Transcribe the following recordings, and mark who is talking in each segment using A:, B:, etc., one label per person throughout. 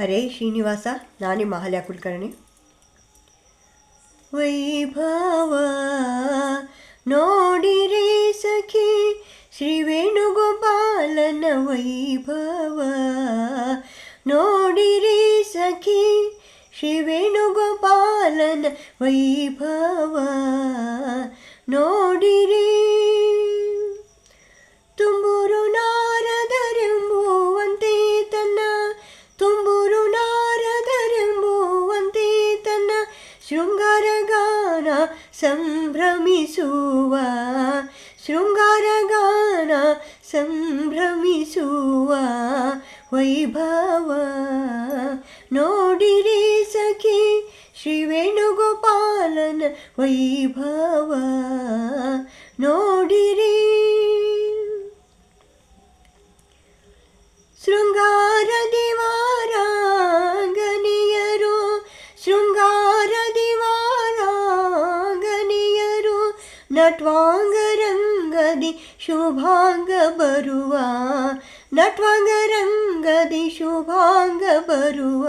A: ಹರೇ ಶ್ರೀನಿವಾಸ, ನಾನೇ ಮಹಾಲ್ಯ ಕುಲಕರ್ಣಿ. ವೈಭವ ನೋಡಿರಿ ಸಖಿ, ಶ್ರೀ ವೇಣುಗೋಪಾಲನ ವೈಭವ. ನೋಡಿರಿ ಸಖಿ, ಶ್ರೀ ವೇಣುಗೋಪಾಲನ ವೈಭವ. ನೋಡಿರಿ ಸಂಭ್ರಮಿಸುವ ಶೃಂಗಾರಗಾನ ಸಂಭ್ರಮಿಸುವ ವೈಭವ. ನೋಡಿರಿ ಸಖಿ ಶ್ರೀ ವೇಣುಗೋಪಾಲನ ವೈಭವ. ನಟ್ವಾಂಗರಂಗದಿ ಶುಭಾಂಗ ಬರುವ ನಟ್ವಾಂಗರಂಗದಿ ಶುಭಾಂಗ ಬರುವ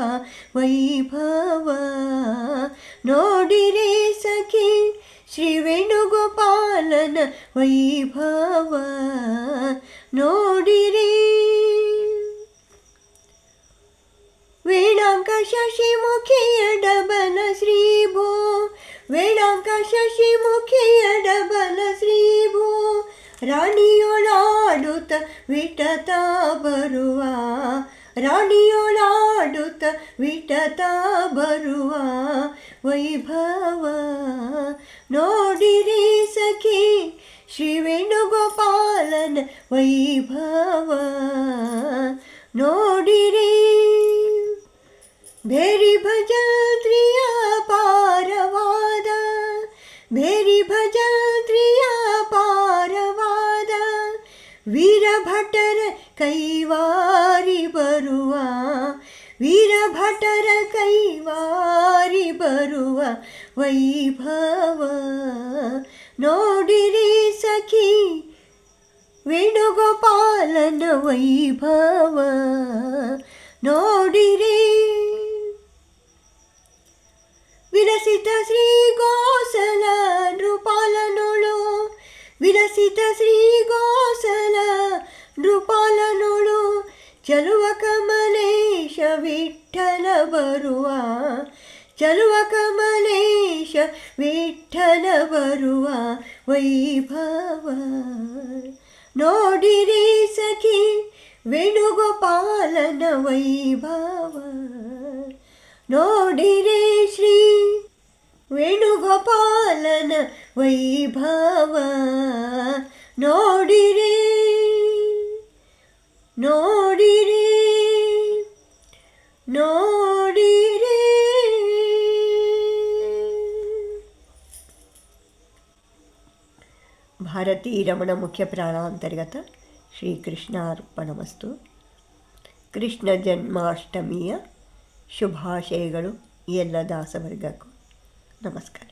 A: ವೈಭವ ನೋಡಿರಿ ಸಖಿ ಶ್ರೀ ವೇಣುಗೋಪಾಲನ ವೈಭವ ನೋಡಿರಿ ವೇಣಾಂಕ ಶಶಿಮುಖಿಯ ಡಬಲ ರಾಣಿಯೊಳಾಡುತ್ತ ವಿಟತ ಬರುವ, ರಾಣಿಯೊಳಾಡುತ್ತ ವಿಟತ ಬರುವ ವೈಭವ. ನೋಡಿರಿ ಸಖಿ ಶ್ರೀ ವೇಣುಗೋಪಾಲನ ವೈಭವ. ನೋಡಿರಿ ಬೇರಿ ಭಜಂತ್ರಿಯ ವೀರಭಟರ ಕೈವಾರಿ ಬರುವ, ವೀರಭಟರ ಕೈವಾರಿ ಬರುವ ವೈಭವ. ನೋಡಿರಿ ಸಖಿ, ವೇಣುಗೋಪಾಲನ ವೈಭವ. ನೋಡಿರಿ ವಿರಸಿತ ಶ್ರೀ ಗೋಸಲ ನೃಪಾಲನೋಳು ವಿರಸಿತ ಶ್ರೀ ಗೋಸಲ ನೃಪಾಲನೋಳು ಚಲುವ ಕಮಲೇಶ ವಿಠಲ ಬರುವ. ಚಲುವ ಕಮಲೇಶ ವಿಠಲ ಬರುವ ವೈಭವ. ನೋಡಿರಿ ಸಖಿ ವೇಣುಗೋಪಾಲನ ವೈಭವ. ನೋಡಿರಿ ಶ್ರೀ ವೇಣುಗೋಪಾಲನ ವೈಭವ. ನೋಡಿರಿ ಭಾರತೀ ರಮಣ ಮುಖ್ಯ ಪ್ರಾಣಾಂತರ್ಗತ ಶ್ರೀಕೃಷ್ಣಾರ್ಪಣಮಸ್ತು. ಕೃಷ್ಣ ಜನ್ಮಾಷ್ಟಮಿಯ ಶುಭಾಶಯಗಳು ಎಲ್ಲ ದಾಸವರ್ಗಕ್ಕೂ. ನಮಸ್ಕಾರ.